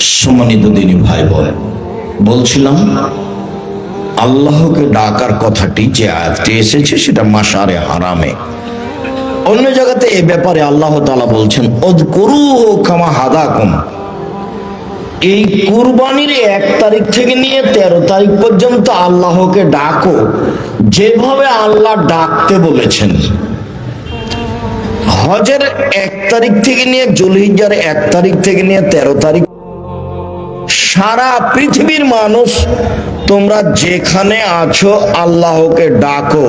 সম্মানিত দিনী ভাই বোন বলছিলাম, আল্লাহকে ডাকার কথাটি যে আয়াতটি এসেছে সেটা মাসারে হারামে। অন্য জায়গাতে এ ব্যাপারে আল্লাহ তাআলা বলছেন ওদ করু কামা হাদাকুম। এই কুরবানির এক তারিখ থেকে নিয়ে তেরো তারিখ পর্যন্ত আল্লাহকে ডাকো, যেভাবে আল্লাহ ডাকতে বলেছেন। হজের এক তারিখ থেকে নিয়ে জুলহিজার এক তারিখ থেকে নিয়ে, তেরো তারিখ সারা পৃথিবীর মানুষ, তোমরা যেখানে আছো, আল্লাহকে ডাকো।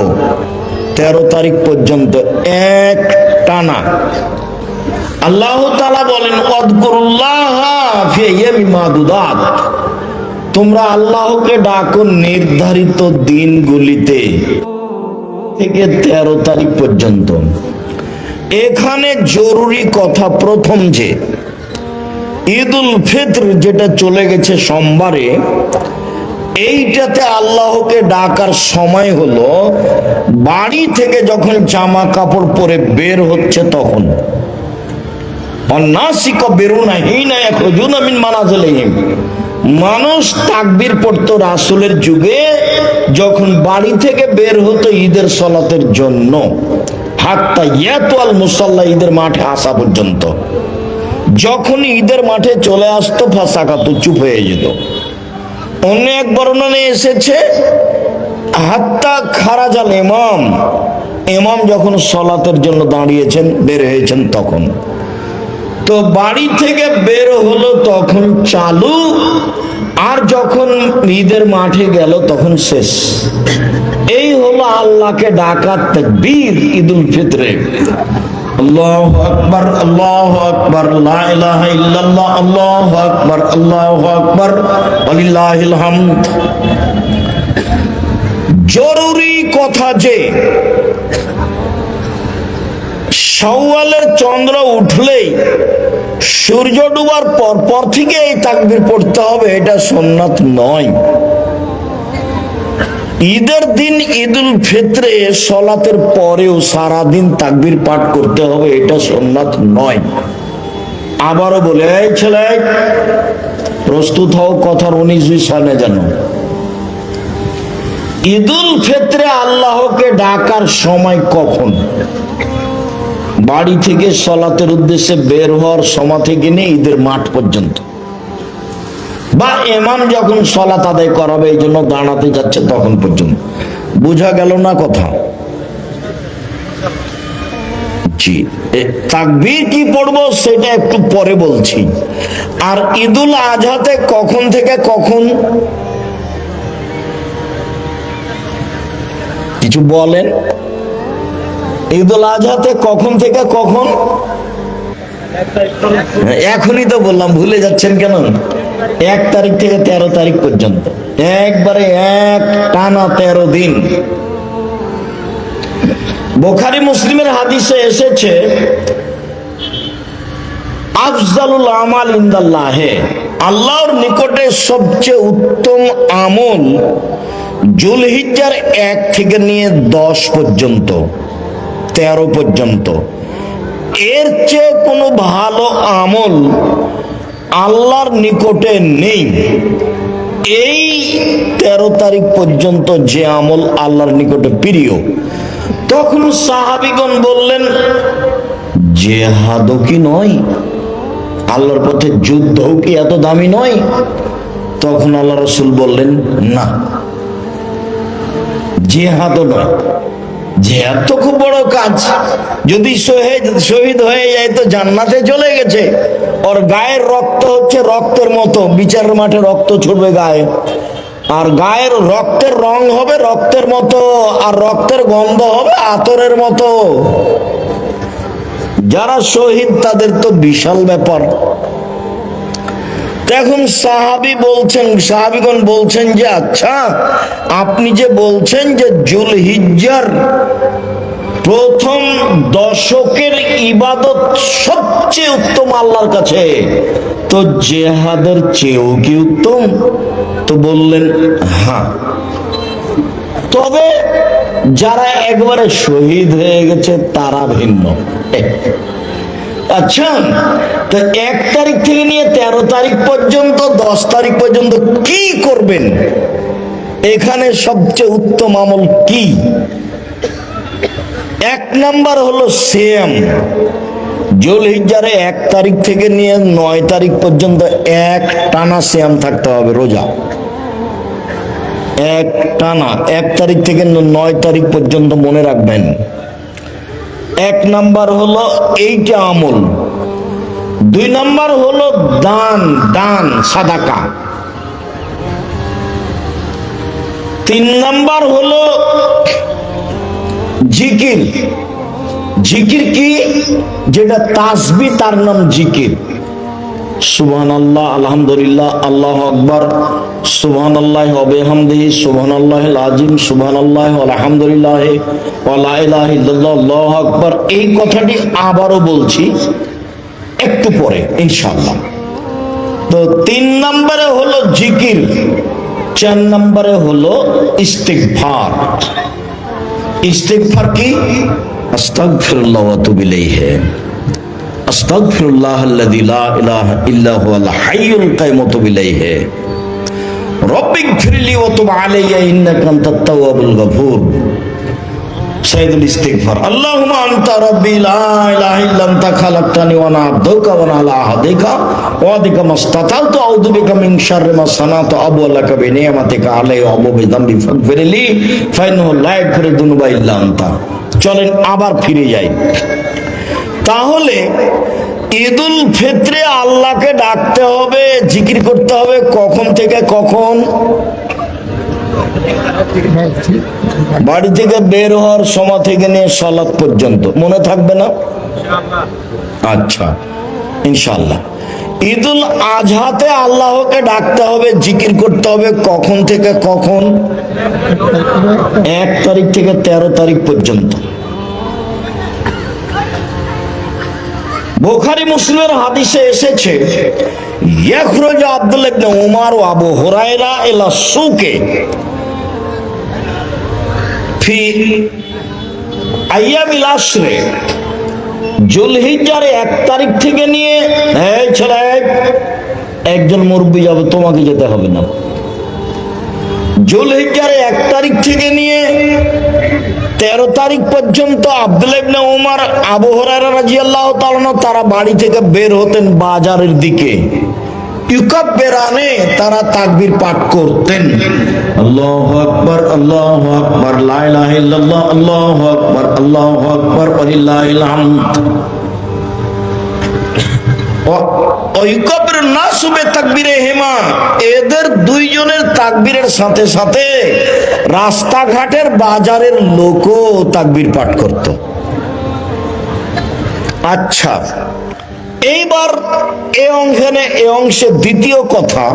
তেরো তারিখ পর্যন্ত এক টানা। আল্লাহ তালা বলেন তোমরা আল্লাহকে ডাকো নির্ধারিত দিনগুলিতে থেকে তেরো তারিখ পর্যন্ত। এখানে জরুরি কথা প্রথম যে ঈদুল ফিত্র যেটা চলে গেছে সোমবারে, এইটাতে আল্লাহকে ডাকার সময় হলো, বাড়ি থেকে যখন জামা কাপড় পরে বের হচ্ছে তখন। অন্নাসিক বেরুনা হিনা ইয়াখরুজুনা মিন মানুষ তাকবীর পড়তো রাসূলের যুগে, যখন বাড়ি থেকে বের হতো ঈদের সলাতের জন্য। হাত্তা ইয়াতুয়াল মুসাল্লা ঈদের মাঠে আসা পর্যন্ত। যখন ঈদের মাঠে চলে আসতো ফাঁসাকাত চুপ হয়ে যেত। অন্য এক বর্ণনে এসেছে, হাত্তা খারাজাল ইমাম। ইমাম যখন সলাতের জন্য দাঁড়িয়েছেন, বের হয়েছেন তখন। তো বাড়ি থেকে বের হলো তখন চালু, আর যখন ঈদের মাঠে গেল তখন শেষ। এই হলো আল্লাহকে ডাকার তাকবীর ঈদুল ফিতরে। আল্লাহু আকবার আল্লাহু আকবার, লা ইলাহা ইল্লাল্লাহ, আল্লাহু আকবার আল্লাহু আকবার, ওয়ালিল্লাহিল হামদ। জরুরি কথা যে, শাওয়ালের চন্দ্র উঠলেই সূর্য ডুবার পর পর থেকে এই তাকবীর পড়তে হবে, এটা সুন্নাত নয়। ঈদের দিন ঈদুল ফিত্রে সলাতের পরেও সারা দিন তাকবীর পাঠ করতে হবে, এটা সুন্নাত নয়। আবারও বলে, এই ছেলে, প্রস্তুত হও কথার উনিশ বিশ হয় না জানো ঈদুল ফিত্রে আল্লাহকে ডাকার সময় কখন? বাড়ি থেকে সলাতের উদ্দেশ্যে বের হওয়ার সময় থেকে নিয়ে ঈদের মাঠ পর্যন্ত। বা এমাম যখন সলাত আদায় করাবে, এই জন্য দাঁড়াতে যাচ্ছে তখন পর্যন্ত। বোঝা গেল না কথা? জি। কি সেটা একটু পরে বলছি। আর ঈদুল আজহাতে কখন থেকে কখন? কিছু বলেন? ঈদুল আজহাতে কখন থেকে কখন? এখনই তো বললাম, ভুলে যাচ্ছেন কেন? এক তারিখ থেকে তেরো তারিখ পর্যন্ত। একবারে এক টানা তেরো দিন। বোখারি মুসলিমের হাদিসে এসেছে, আফজালুল আমাল ইন্দাল্লাহে, আল্লাহর নিকটে সবচেয়ে উত্তম আমল জুলহিজ্জার এক থেকে নিয়ে দশ পর্যন্ত, তেরো পর্যন্ত। এর চেয়ে কোনো ভালো আমল আল্লাহর নিকটে নেই। এই তেরো তারিখ পর্যন্ত যে আমল আল্লাহর নিকটে প্রিয়, তখন সাহাবিগণ বললেন যে জেহাদও কি নয়? আল্লাহর পথে যুদ্ধও কি এত দামি নয়? তখন আল্লাহ রসুল বললেন, না যে জেহাদও নয়। জেহাদ তো খুব বড় কাজ। যদি শহীদ হয়ে যায় তো জান্নাতে চলে গেছে। ওর গায়ের রক্ত হচ্ছে রক্তের মতো, বিচারের মাঠে রক্ত ছুটবে গায়ে। আর গায়ের রক্তের রং হবে রক্তের মতো, আর রক্তের গন্ধ হবে আতরের মতো। যারা শহীদ, তাদের তো বিশাল ব্যাপার। এখন সাহাবি বলছেন, সাহাবিগণ বলছেন যে আচ্ছা আপনি যে বলছেন যে জুল হিজ্জার প্রথম দশকের ইবাদত সবচেয়ে উত্তম আল্লাহর কাছে, তো জেহাদের চেয়েও কি উত্তম? তো বললেন হ্যাঁ। তবে যারা একবারে শহীদ হয়ে গেছে, তারা ভিন্ন। আচ্ছা তো এক তারিখ থেকে নিয়ে তেরো তারিখ পর্যন্ত, দশ তারিখ পর্যন্ত কি করবেন? এখানে সবচেয়ে উত্তম আমল কি? এক নাম্বার হলো সেম জুল হিজারে এক তারিখ থেকে নিয়ে নয় তারিখ পর্যন্ত এক টানা শ্যাম থাকতে হবে রোজা। এক টানা, এক তারিখ থেকে নয় তারিখ পর্যন্ত মনে রাখবেন। এক নাম্বার হলো এইটা আমল। দুই নাম্বার হলো দান দান, সাদাকা। তিন নাম্বার হলো জিকির। জিকির কি? যেটা তাসবি, তার নাম জিকির। সুবহান আল্লাহ আলহামদুলিল্লাহ, আল্লাহ আকবর সুবহান আল্লাহ হবে হামদিহি সুবহান আল্লাহ আজিম সুবহান আল্লাহ আলহামদুলিল্লাহ আল্লাহ আকবর। এই কথাটি আবারও বলছি একটু পরে, ইনশাআল্লাহ। তো তিন নম্বরে হলো জিকির, চার নম্বরে হলো ইস্তিগফার। ইস্তিগফার কি? আস্তাগফিরুল্লাহ ওয়া আতুবু ইলাইহি। চলেন আবার ফিরে যাই। তাহলে ঈদুল ফিত্রে আল্লাহকে ডাকতে হবে, জিকির করতে হবে, কখন থেকে কখন? বাড়ি থেকে বের হওয়ার সময় থেকে নিয়ে সলাৎ পর্যন্ত। মনে থাকবে না? আচ্ছা ইনশাল্লাহ ঈদুল আজহাতে আল্লাহকে ডাকতে হবে, জিকির করতে হবে, কখন থেকে কখন? এক তারিখ থেকে তেরো তারিখ পর্যন্ত। বোখারি মুসলিমের হাদিসে এসেছে, ইয়াখরুজ আব্দুল ইবনে উমার ও আবু হুরায়রা ইলা সুকে ফি আইয়ামিল আশরে, জুলহিজ্জার এক তারিখ থেকে নিয়ে, এই ছেলে, একজন মুরব্বী যাবে, তোমাকে যেতে হবে না। জুলহিজ্জার এক তারিখ থেকে নিয়ে তেরো তারিখ পর্যন্ত আব্দুল ইবনে উমার আবু হুরায়রা রাদিয়াল্লাহু তাআলা তারা বাড়ি থেকে বের হতেন বাজারের দিকে। ইউকাব্বিরানে তারা তাকবীর পাঠ করতেন। আল্লাহু আকবার আল্লাহু আকবার আল্লাহু আকবার আল্লাহু আকবার ঐকবের না শুবে তাকবীরে হেমা এদের দুইজনের তাকবীরের সাথে সাথে রাস্তাঘাটের বাজারের লোকও পাঠ করত। আচ্ছা এইবার এ অংশে এ অংশে দ্বিতীয় কথা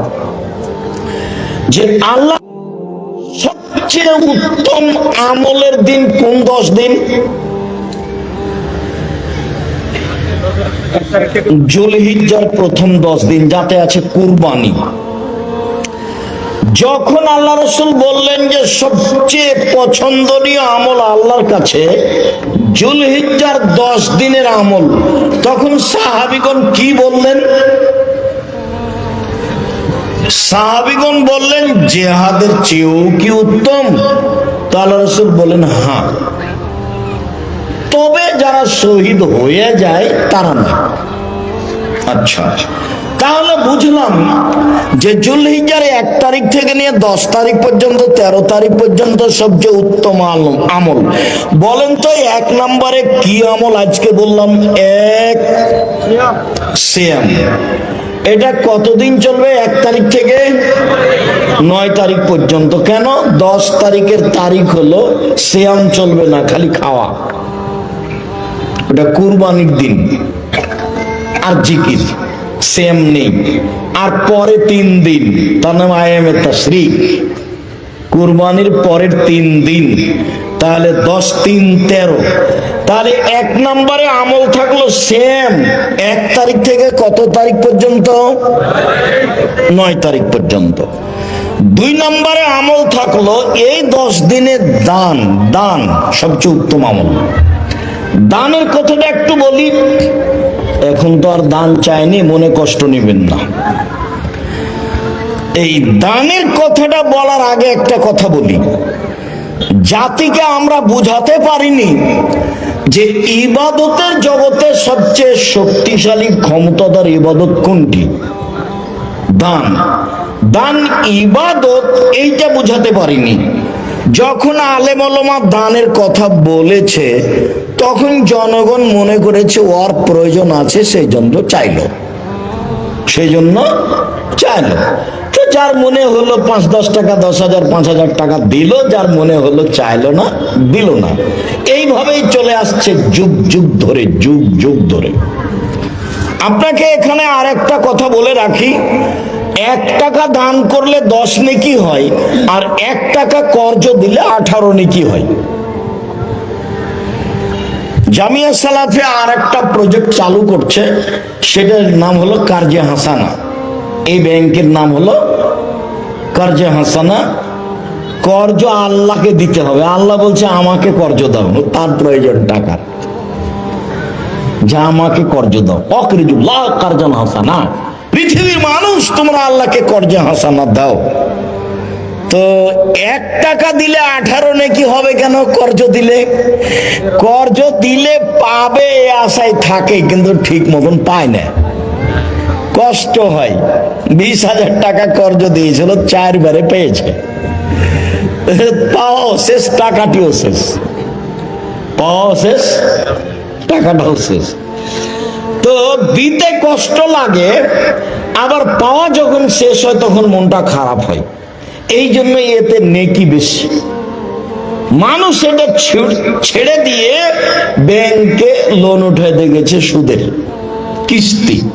যে আল্লাহ সবচেয়ে উত্তম আমলের দিন কোন দশ দিন? জুলহিজ্জার প্রথম দশ দিন যাতে আছে কুরবানি। যখন আল্লাহ রসুল বললেন যে সবচেয়ে পছন্দনীয় আমল আল্লাহর কাছে জুলহিজ্জার দশ দিনের আমল, তখন সাহাবিগণ কি বললেন? সাহাবিগণ বললেন, জেহাদের চেয়েও কি উত্তম? তো আল্লাহ রসুল বলেন হ্যাঁ। তবে যারা শহীদ হয়ে যায়, তারা না। আচ্ছা। তাহলে বুঝলাম যে জুলহিজার এক তারিখ থেকে নিয়ে দশ তারিখ পর্যন্ত, তেরো তারিখ পর্যন্ত সবচেয়ে উত্তম আমল। বলেন তো এক নম্বরে কি আমল? আজকে বললাম এক সিয়াম। এটা কতদিন চলবে? এক তারিখ থেকে নয় তারিখ পর্যন্ত। কেন? দশ তারিখের তারিখ হলো সিয়াম চলবে না, খালি খাওয়া। ওটা কুরবানির দিন। আর জিকির, সেম নেই। আর পরে তিন দিন, তার নাম আয়ামে তাশরিক। কুরবানির পরের তিন দিন, তাহলে দশ তিন তেরো। তাহলে এক নম্বরে আমল থাকল সেম। এক তারিখ থেকে কত তারিখ পর্যন্ত? নয় তারিখ পর্যন্ত। দুই নম্বরে আমল থাকল এই দশ দিনের দান দান, সবচেয়ে উত্তম আমল। দানের কথাটা একটু বলি। এখন তো আর দান চায়নি, মনে কষ্ট নেবেন না। এই দানের কথাটা বলার আগে একটা কথা বলি। জাতিকে আমরা বুঝাতে পারিনি যে ইবাদতের জগতে সবচেয়ে শক্তিশালী ক্ষমতাদার ইবাদত কোনটি? দান। দান, ইবাদত, এইটা বুঝাতে পারিনি। যখন আলেম ওলামা দানের কথা বলেছে, তখন জনগণ মনে করেছে ওর প্রয়োজন আছে, সেই জন্য চাইলো। সেই জন্য চাইলো। তো যার মনে হলো পাঁচ দশ টাকা, দশ হাজার, পাঁচ হাজার টাকা দিল, যার মনে হলো চাইলো না, দিল না। এইভাবেই চলে আসছে যুগ যুগ ধরে, যুগ যুগ ধরে। আপনাকে এখানে আর একটা কথা বলে রাখি। এক টাকা দান করলে দশ নেকি হয়, আর এক টাকা কর্জ দিলে আঠারো নেকি হয়। জামিয়া সালাফে আর একটা প্রজেক্ট চালু করছে, সেটার নাম হলো কার্জে হাসানা। এই ব্যাংকের নাম হলো কার্জে হাসানা। কর্জ আল্লাহকে দিতে হবে। আল্লাহ বলছে, আমাকে কর্জ দাও, তার প্রয়োজন টাকার। যা আমাকে কর্জ দাও। অকরিজুল্লাহ কার্জন হাসানা। পৃথিবীর মানুষ, তোমরা আল্লাহকে কর্জে হাসানা দাও। তো এক টাকা দিলে আঠারো নাকি হবে কেন? কর্জ দিলে? কর্জ দিলে পাবে আশায় থাকে, কিন্তু ঠিক মতন পায় না। কষ্ট হয়। বিশ হাজার টাকা কর্জ দিয়েছিল, চারবারে পেয়েছে। পাওয়াও শেষ, টাকাটিও শেষ। পাওয়াও শেষ, টাকাটাও শেষ। তো দিতে কষ্ট লাগে, আবার পাওয়া যখন শেষ হয় তখন মনটা খারাপ হয়। এই জন্য এতে নেকি বেশি। মানুষ এটা ছেড়- দিয়ে ব্যাংকে লোন উঠে গেছে সুদের কিস্তি।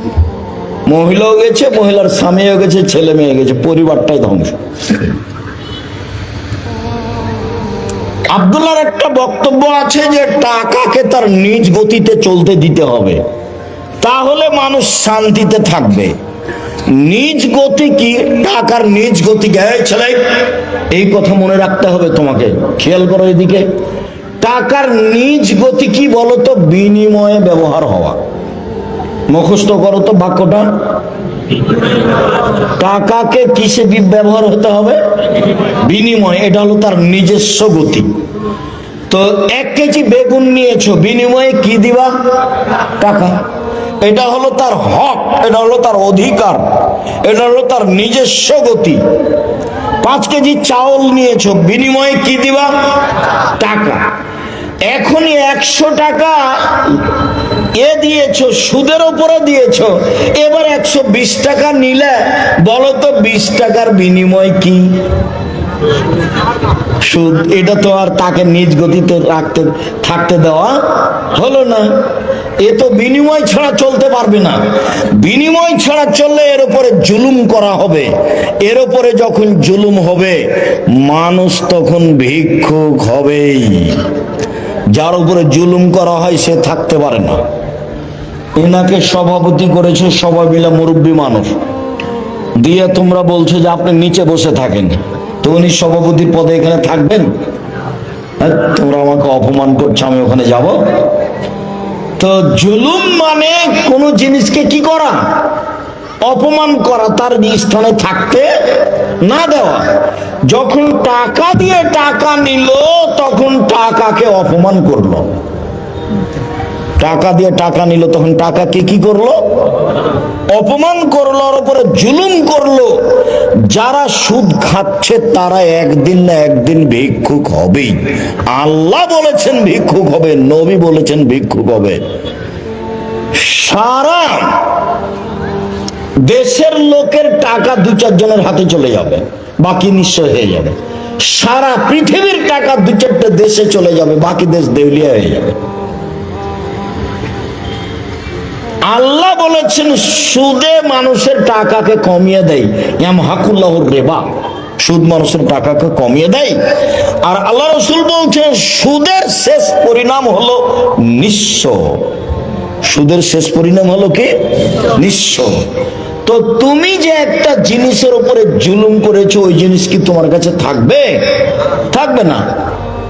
মহিলাও গেছে, মহিলার স্বামীও গেছে, ছেলে মেয়ে গেছে, পরিবারটাই ধ্বংস। আবদুল্লার একটা বক্তব্য আছে যে, টাকাকে তার নিজ গতিতে চলতে দিতে হবে। তাহলে মানুষ শান্তিতে থাকবে। নিজ গতি কি? টাকার নিজ গতি ছেলে, এই কথা মনে রাখতে হবে তোমাকে। খেয়াল করো এদিকে। টাকার নিজ গতি কি বলো তো বিনিময়ে ব্যবহার হওয়া। মুখস্থ করো তো বাক্যটা। টাকাকে কিসে ব্যবহার হতে হবে? বিনিময়। এটা হলো তার নিজস্ব গতি। তো এক কেজি বেগুন নিয়েছো, বিনিময়ে কি দিবা? টাকা। এটা হলো তার হক, এটা হলো তার অধিকার, এটা হলো তার নিজস্ব গতি। পাঁচ কেজি চাউল নিয়েছো, বিনিময়ে কি দিবা? টাকা। এখনই একশো টাকা এ দিয়েছ, সুদের উপরে দিয়েছ, এবার একশো বিশ টাকা নিলে, বলো তো বিশ টাকার বিনিময় কি? সুদ, এটা তো আর তাকে নিজ গতিতে রাখতে, থাকতে দেওয়া হলো না। এ তো বিনিময় ছাড়া চলতে পারবে না। বিনিময় ছাড়া চললে এর উপরে জুলুম করা হবে। এর উপরে যখন জুলুম হবে, মানুষ তখন ভিক্ষুক হবেই। যার উপরে জুলুম করা হয়, সে থাকতে পারে না। এনাকে সভাপতি করেছে সবাই মিলে মুরব্বী মানুষ। দিয়ে তোমরা বলছো যে আপনি নিচে বসে থাকেন। উনি সভাপতি পদে এখানে থাকবেন? হ্যাঁ, তোমরা আমাকে অপমান করছ আমি ওখানে যাব। তো জুলুম মানে কোন জিনিসকে কি করা? অপমান করা তার স্থানে থাকতে না দেওয়া। যখন টাকা দিয়ে টাকা নিল তখন টাকাকে অপমান করল। টাকা দিয়ে টাকা নিল, তখন টাকাকে কি করল? অপমান করল আর উপরে জুলুম করল। যারা সুদ খাচ্ছে, তারা একদিন না একদিন ভিক্ষুক হবেই। আল্লাহ বলেছেন ভিক্ষুক হবে, নবী বলেছেন ভিক্ষুক হবে। সারা দেশের লোকের টাকা দু চারজনের হাতে চলে যাবে, বাকি নিশ্চয় হয়ে যাবে। সারা পৃথিবীর টাকা দু চারটে দেশে চলে যাবে, বাকি দেশ দেউলিয়া হয়ে যাবে। আল্লাহ বলেছেন, সুদে মানুষের টাকাকে কমিয়ে দেয় এম হাকুল্লাহর রেবা। সুদ মানুষের টাকাকে কমিয়ে দেয় আর আল্লাহ রসুল বলছেন, সুদের শেষ পরিণাম হলো নিঃস্ব। সুদের শেষ পরিণাম হলো কি? নিঃস্ব। তো তুমি যে একটা জিনিসের উপরে জুলুম করেছ, ওই জিনিস কি তোমার কাছে থাকবে? থাকবে না।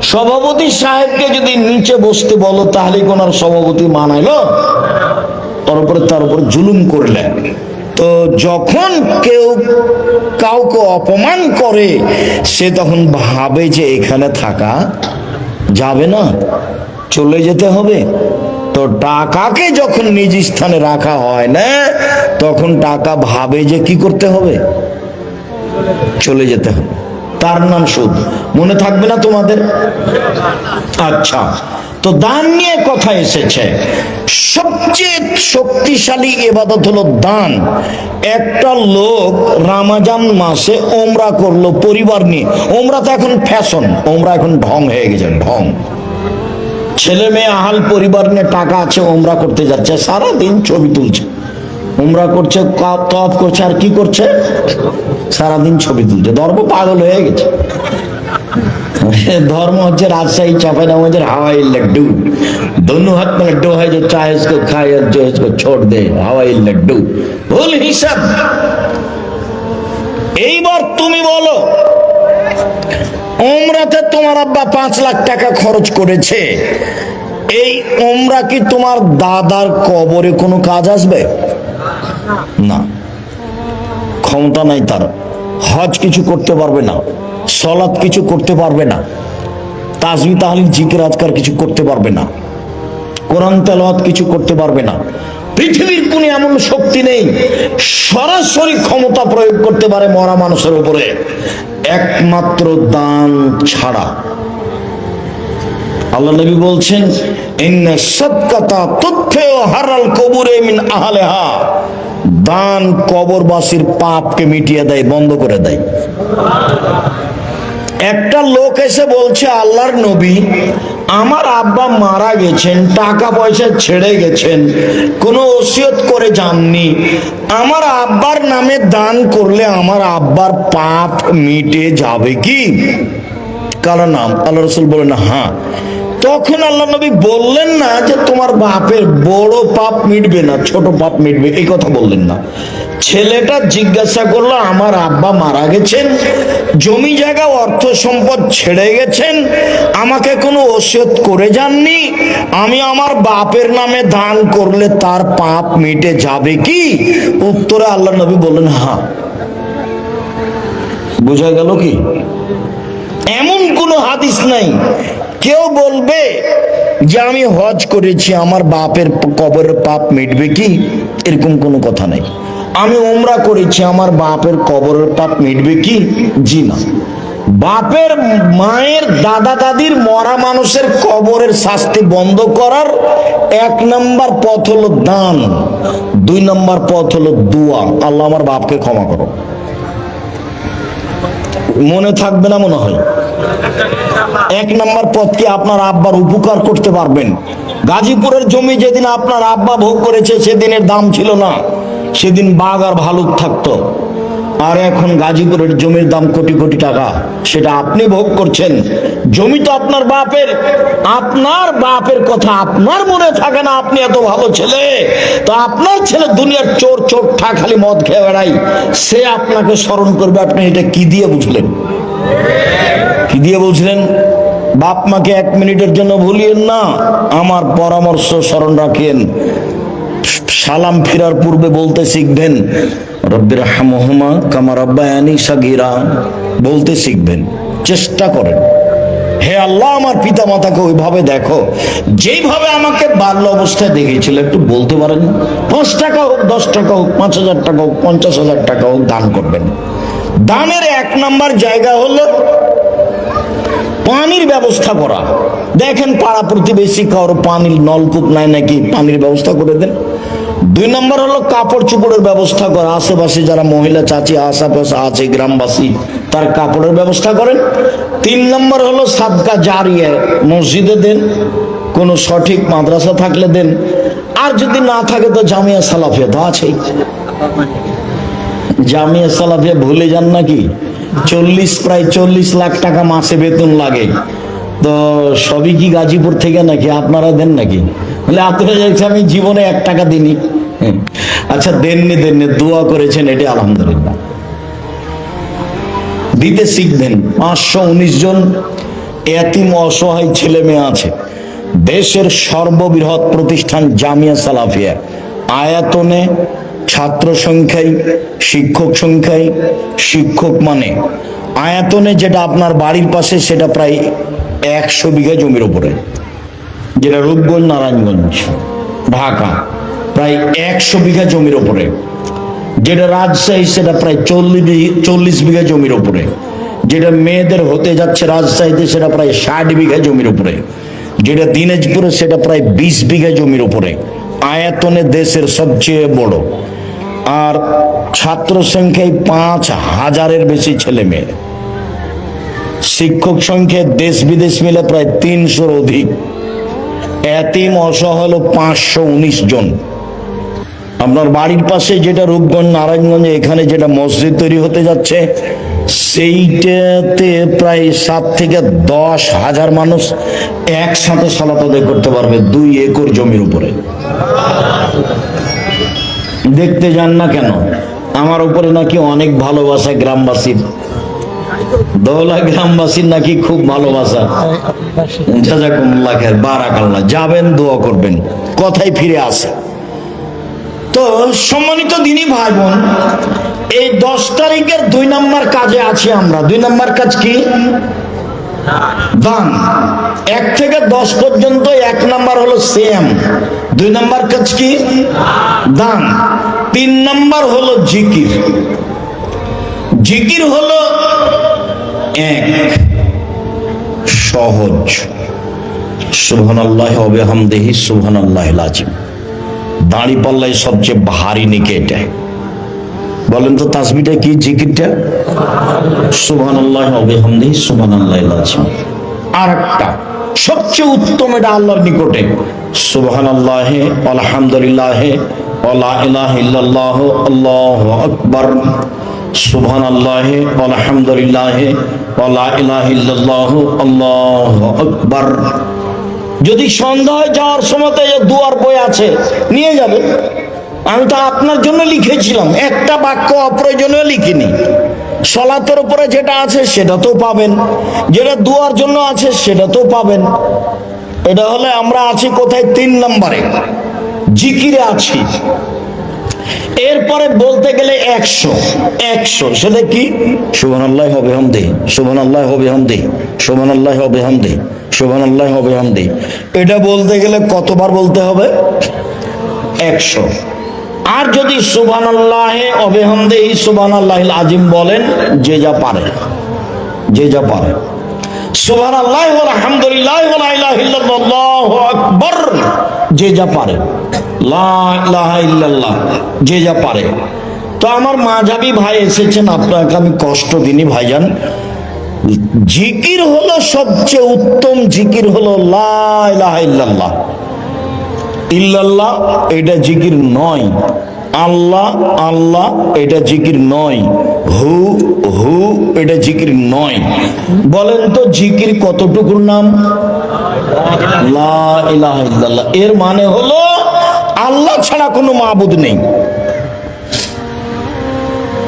সভাপতি সাহেবকে যদি নিচে বসতে বলো, তাহলে কোন সভাপতি মানাইলো? ওর উপরে তার উপর জুলুম করলেন। তো যখন কেউ কাউকে অপমান করে, সে তখন ভাবে যে এখানে থাকা যাবে না, চলে যেতে হবে। তো টাকাকে যখন নিজ স্থানে রাখা হয় না, তখন টাকা ভাবে যে কি করতে হবে? চলে যেতে হবে। তার নাম সুদ। মনে থাকবে না তোমাদের? আচ্ছা। তো দান নিয়ে কথা এসেছে। সবচেয়ে শক্তিশালী এবাদত হলো দান। একটা লোক রামাজান মাসে ওমরা করল পরিবার নিয়ে। ওমরা তো এখন ফ্যাশন, ওমরা এখন ঢং হয়ে গেছে, ঢং। ছেলে মেয়ে আহাল পরিবার নিয়ে টাকা আছে, ওমরা করতে যাচ্ছে সারা দিন ছবি তুলছে। উমরা করছে তপ করছে, আর কি করছে? সারাদিন ছবি তুলছে। ধর্ম পাগল হয়ে গেছে। धर्म হচ্ছে राजशाही चापा नामाचे हवाई लड्डू दोनों हाथ में लड्डू है जो चाहे इसको खाए और जो इसको छोड़ दे हवाई लड्डू ভুল হিসাব এইবার তুমি বলো ওমরাতে তোমার আব্বা পাঁচ লাখ টাকা খরচ করেছে এই ওমরা কি তোমার দাদার কবরে কোনো কাজ আসবে না ক্ষমতা নাই তার হজ কিছু করতে পারবে না সলাৎ কিছু করতে পারবে না। তাজমি তাহলিল, জিকির, আজকার কিছু করতে পারবে না। কোরআন, তেলাওয়াত কিছু করতে পারবে না। পৃথিবীর কোন এমন শক্তি নেই, সরাসরি ক্ষমতা প্রয়োগ করতে পারে মরা মানুষের উপরে। একমাত্র দান ছাড়া। আল্লাহ নবী বলছেন হারাল কবুরে মিন আহলিহা। দান কবরবাসীর পাপকে মিটিয়ে দেয়, বন্ধ করে দেয়। একটা লোক এসে বলছে, আল্লাহর নবী, আমার আব্বা মারা গেছেন, টাকা পয়সা ছেড়ে গেছেন, কোনো ওসিয়ত করে যাননি। আমার আব্বার নামে দান করলে আমার আব্বার পাপ মিটে যাবে কি? কারণ আল্লাহ রসুল বলেন হ্যাঁ তখন আল্লাহ নবী বললেন না যে তোমার বাপের বড় পাপ মিটবে না, ছোট পাপ মিটবে, এই কথা বললেন না। ছেলেটা জিজ্ঞাসা করল, আমার আব্বা মারা গেছেন, জমি জায়গা, অর্থ সম্পদ ছেড়ে গেছেন, আমাকে কোনো ওষুধ করে যাননি, আমি আমার বাপের নামে দান করলে তার পাপ মিটে যাবে কি? উত্তরে আল্লাহ নবী বললেন হ্যাঁ। বোঝা গেল কি? এমন কোনো হাদিস নাই কেউ বলবে যে আমি হজ করেছি, আমার বাপের কবরের পাপ মিটবে কি? এরকম কোনো কথা নাই। আমি ওমরা করেছি, আমার বাপের কবরের পাপ মিটবে কি? জি না। বাপের মায়ের দাদা দাদির মরা মানুষের কবরের শাস্তি বন্ধ করার এক নম্বর পথ হলো দান, দুই নম্বর পথ হলো দুয়া। আল্লাহ আমার বাপকে ক্ষমা করো মনে থাকবে না মনে হয়। এক নম্বর পথ কি আপনার আব্বার উপকার করতে পারবেন? গাজীপুরের জমি যেদিন আপনার আব্বা ভোগ করেছে, সেদিনের দাম ছিল না। সেদিন বাঘ আর ভালুক থাকতো। আর এখন গাজীপুরের জমির দাম কোটি কোটি টাকা। সেটা আপনি ভোগ করছেন। জমি তো আপনার বাপের। আপনার বাপের কথা আপনার মনে থাকে না, আপনি এত ভালো ছেলে। তো আপনার ছেলে দুনিয়ার চোর চোরটা খালি মদ খেয়ে বেড়াই সে আপনাকে স্মরণ করবে, আপনি এটা কি দিয়ে বুঝলেন? কি দিয়ে বলছিলেন, বাপ মাকে এক মিনিটের জন্য ভুলিয়েন না, আমার পরামর্শ স্মরণ রাখেন। সালাম ফেরার পূর্বে বলতে শিখবেন রব্বির হামহমা কামা রব্বায়ানি সাগিরা। বলতে শিখবেন, চেষ্টা করেন। হে আল্লাহ, আমার পিতা মাতাকে ওইভাবে দেখো, যেইভাবে আমাকে বাল্য অবস্থায় দেখেছিল, একটু বলতে পারেন? পাঁচ টাকা হোক, দশ টাকা হোক, পাঁচ হাজার টাকা হোক, পঞ্চাশ হাজার টাকা হোক, দান করবেন। দানের এক নাম্বার জায়গা হলো পানির ব্যবস্থা করা। দেখেন পাড়া প্রতিবেশী কারও পানির নলকূপ নাই নাকি, পানির ব্যবস্থা করে দেন। দুই নম্বর হলো কাপড় চুপড়ের ব্যবস্থা করা। আশেপাশে যারা মহিলা চাচি, আশেপাশে আছে গ্রামবাসী, তার কাপড়ের ব্যবস্থা করেন। তিন নম্বর হলো সাদকা জারিয়ে মসজিদে দেন। কোনো সঠিক মাদ্রাসা থাকলে দেন। আর যদি না থাকে তো জামিয়া সালাফিয়া, তো আছেই। জামিয়া সালাফিয়া ভুলে যান নাকি? চল্লিশ, প্রায় চল্লিশ লাখ টাকা মাসে বেতন লাগে। তো সবই কি গাজীপুর থেকে নাকি? আপনারা দেন নাকি? বলে, আপনারা দেখছি আমি জীবনে এক টাকা দিনি। আচ্ছা দেননি দেননি, দোয়া করেছেন এটি আলহামদুলিল্লাহ। দিতে শিখবেন, পাঁচশো উনিশ জন এতিম অসহায় ছেলে মেয়ে আছে। দেশের সর্ববৃহৎ প্রতিষ্ঠান জামিয়া সালাফিয়া। আয়াতনে ছাত্র সংখ্যায় শিক্ষক সংখ্যায় শিক্ষক মানে আয়াতনে যেটা আপনার বাড়ির পাশে সেটা প্রায় একশো বিঘা জমির উপরে যেটা রূপগঞ্জ, নারায়ণগঞ্জ, ঢাকা, প্রায় একশো বিঘা জমির উপরে যেটা রাজশাহী সেটা প্রায় চল্লিশ চল্লিশ বিঘা জমির উপরে যেটা মেয়েদের হতে যাচ্ছে রাজশাহীতে সেটা প্রায় ষাট বিঘা জমির উপরে যেটা দিনাজপুরে সেটা প্রায় বিশ বিঘা জমির উপরে আয়তনে দেশের সবচেয়ে বড়। আর ছাত্র সংখ্যায় পাঁচ হাজারের বেশি ছেলে মেয়ে। শিক্ষক সংখ্যা দেশ বিদেশ মিলে প্রায় তিনশোর অধিক। এতিম অসহ পাঁচশো উনিশ জন। আপনার বাড়ির পাশে যেটা রূপগঞ্জ, নারায়ণগঞ্জে, এখানে যেটা মসজিদ তৈরি হতে যাচ্ছে, সেইটাতে প্রায় সাত থেকে দশ হাজার মানুষ একসাথে সালাত করতে পারবে দুই একর জমির উপরে। দেখতে যান না কেন? আমার উপরে নাকি অনেক ভালোবাসা গ্রামবাসীর। দৌলা গ্রামবাসীর নাকি খুব ভালোবাসা। জাজাকুমুল্লাহ খের যাবেন, দোয়া করবেন কথাই ফিরে আসে। তো সম্মানিত দিনই ভাই বোন এই দশ তারিখের দুই নম্বর কাজে আছি আমরা। দুই নম্বর কাজ কি? দান। এক থেকে দশ পর্যন্ত এক নাম্বার হলো সেম দুই নাম্বার কাজ কি? দান। তিন নাম্বার হলো জিকির। জিকির হলো এক, সহজ। সুবহান আল্লাহ অবেহামদেহি সুবহান আল্লাহ আজিম দাঁড়ি পাল্লাই সবচেয়ে ভারী নিকে এটা। বলেন তো তাসবিটা কি, জিকিরটা? সুবহান আল্লাহ অবেহামদেহি সুবহান আল্লাহ আজিম আর একটা সবচেয়ে উত্তম এটা আল্লাহর নিকটে। সুবহান আল্লাহ আলহামদুলিল্লাহ ইল্লাল্লাহ, আল্লাহু আকবার। সুবহান আল্লাহ আলহামদুলিল্লাহ ইল্লাল্লাহ, আল্লাহু আকবার। যদি সন্ধ্যা হয় যাওয়ার সময়তে এই যে দুয়ার বই আছে, নিয়ে যাবে। আমি তো আপনার জন্য লিখেছিলাম, একটা বাক্য অপ্রয়োজনীয় লিখিনি। সলাতের উপরে যেটা আছে সেটা তো পাবেন, যেটা দুয়ার জন্য আছে সেটা তো পাবেন। এটা হলে আমরা আছি কোথায়? তিন নম্বরে। জিকিরে আছি। এরপরে বলতে গেলে একশো। একশো। সেটা কি? সুবান আল্লাহ হবে হামদে সুবান আল্লাহ হবে হামদে সুবান আল্লাহ হবে হামদে সুবান আল্লাহ হবে হামদে এটা বলতে গেলে কতবার বলতে হবে? একশো। আর যদি সুবান আল্লাহ অবেহামদে সুবান আল্লাহ আজিম বলেন, যে যা পারে। যে যা পারে। সুবান আল্লাহ আলহামদুলিল্লাহ যে যা পারে। যে যা পারে। তো আমার মাঝাবি ভাই এসেছেন, আপনাকে আমি কষ্ট দিনই ভাইজান। জিকির হলো সবচেয়ে উত্তম জিকির হলো লা ইলাহা ইল্লাল্লাহ। ইল্লাল্লাহ, এটা জিকির নয়। আল্লাহ আল্লাহ, এটা জিকির নয়। হু হু, এটা জিকির নয়। বলেন তো জিকির কতটুকুর নাম? এর মানে হলো আল্লাহ ছাড়া কোনো মাবুদ নেই।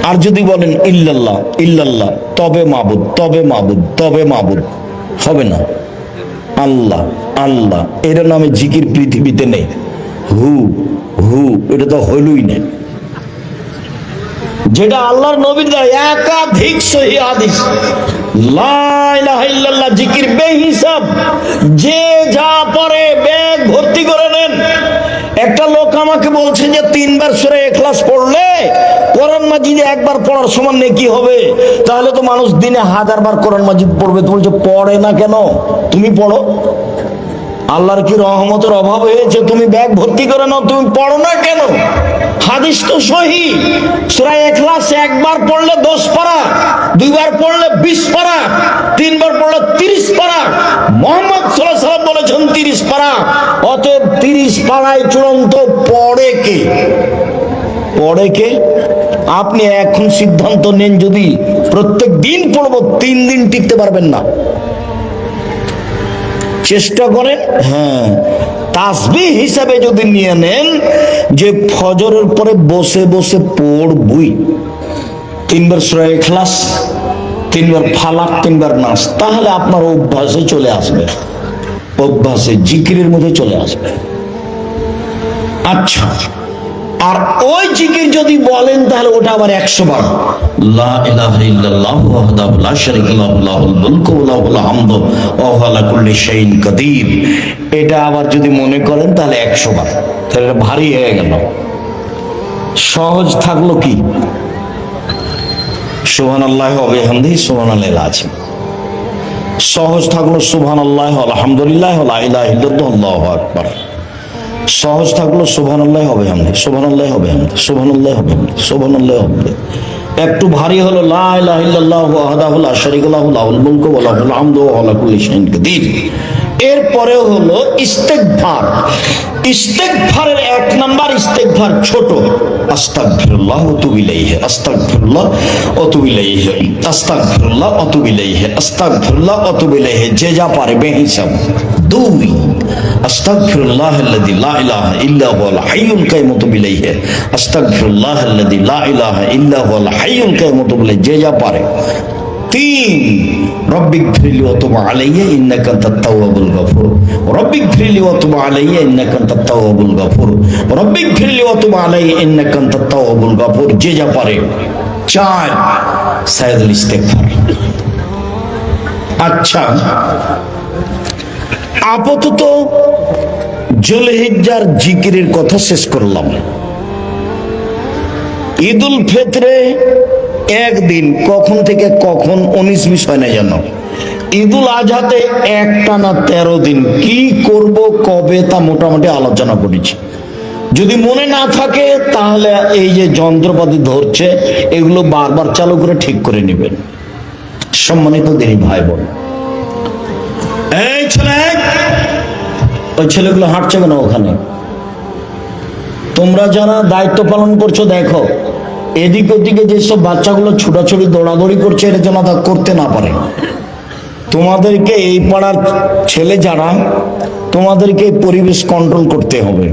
আর যদি বলেন ইল্লাল্লাহ ইল্লাল্লাহ, তবে মাবুদ তবে মাবুদ তবে মাবুদ, হবে না। আল্লাহ আল্লাহ, এর নামে জিকির পৃথিবীতে নেই। হু হু, এটা তো হইলই না। যেটা আল্লাহর নবীর দেয়, একাধিক সহি ইল্লাল্লাহ, জিকির বেহিসাব। যে যা পরে, ব্যাগ ভর্তি করে নেন। একটা লোক আমাকে বলছে যে, তিনবার সুরে এখলাস পড়লে কোরআন মাজিদে একবার পড়ার সমান নেকি হবে। তাহলে তো মানুষ দিনে হাজার বার কোরআন মাজিদ পড়বে। তো বলছে, পড়ে না কেন? তুমি পড়ো। আল্লাহর কি রহমতের অভাব হয়েছে? তুমি ব্যাগ ভর্তি করে নাও, তুমি পড়ো না কেন? হাদিস তো সহি। একবার পড়লে দশ পারা, দুইবার পড়লে বিশ পারা, তিনবার পড়লে তিরিশ পারা। মোহাম্মদ সাল্লাম বলেছেন তিরিশ পারা। অতএব তিরিশ পাড়ায় চূড়ান্ত পড়ে কে? পড়ে কে? আপনি এখন সিদ্ধান্ত নেন যদি প্রত্যেক দিন পড়ব, তিন দিন টিকতে পারবেন না। চেষ্টা করেন। হ্যাঁ। তাসবি হিসাবে যদি নিয়ে নেন যে ফজরের পরে বসে বসে পড়বই। তিনবার শ্রয় ইখলাস তিনবার ফালাক তিনবার নাস তাহলে আপনার অভ্যাসে চলে আসবে। অভ্যাসে জিকিরের মধ্যে চলে আসবে। আচ্ছা। আর ওই জিকির যদি বলেন, তাহলে ওটা আবার একশো বার। এটা আবার যদি মনে করেন, তাহলে একশো বার। তাহলে এটা ভারী হয়ে গেল। সহজ থাকল কি? সুবহান আল্লাহ অবিহামদি সুবহান আল্লাহ আছে সহজ থাকল সুবহান আল্লাহ আলহামদুলিল্লাহ আল্লাহু আকবার। সহজ থাকল সুবহান আল্লাহ হবে আমাদের সুবহান আল্লাহ হবে আমাদের সুবহান আল্লাহ হবে আমাদের সুবহান আল্লাহ হবে একটু ভারী হলো লাহু হামদু এরপরে হলো ইস্তেগফার। ইস্তেগফারের এক নাম্বার ইস্তেগফার ছোট। আস্তাগফিরুল্লাহ ওয়া তুবু ইলাইহি, আস্তাগফিরুল্লাহ ওয়া তুবু ইলাইহি, আস্তাগফিরুল্লাহ ওয়া তুবু ইলাইহি, আস্তাগফিরুল্লাহ ওয়া তুবু ইলাইহি, যে যা পারে বেহিসাব দুই লা ইলাহা ইল্লা হুয়াল হাইয়ুল কাইয়ুম ওয়া তুবু ইলাইহি, আস্তাগফিরুল্লাহ আল্লাযী লা ইলাহা ইল্লা হুয়াল হাইয়ুল কাইয়ুম ওয়া তুবু ইলাইহি, যে যা পারে। তিন রব্বিক ফিরলি ওয়াতুব আলাইয়া ইন্নাকা আনতাত তাওয়াবুল গফুর। রব্বিক ফিরলি ওয়াতুব আলাইয়া ইন্নাকা আনতাত তাওয়াবুল গফুর। রব্বিক ফিরলি ওয়াতুব আলাইয়া ইন্নাকা আনতাত তাওয়াবুল গফুর। যে যা পারে, চার সাইদুল ইস্তেগফার। আচ্ছা আপাতত জুলহিজ্জার জিকিরের কথা শেষ করলাম। ঈদুল ফিতরে একদিন কখন থেকে কখন উনিশ বিশ হয় না যেন। ঈদুল আজহাতে একটা না তেরো দিন। কি করব, কবে তা মোটামুটি আলোচনা করেছি। যদি মনে না থাকে, তাহলে এই যে যন্ত্রপাতি ধরছে, এগুলো বারবার চালু করে ঠিক করে নেবেন। সম্মানিত দিনী ভাই বোন ওই ছেলেগুলো হাঁটছে কেন ওখানে? তোমরা যারা দায়িত্ব পালন করছ, দেখো এদিক ওদিকে যেসব বাচ্চাগুলো ছোটাছুটি, দৌড়াদৌড়ি করছে এটা যেন তা করতে না পারে। তোমাদেরকে এই পাড়ার ছেলে যারা, তোমাদেরকে পরিবেশ কন্ট্রোল করতে হবে।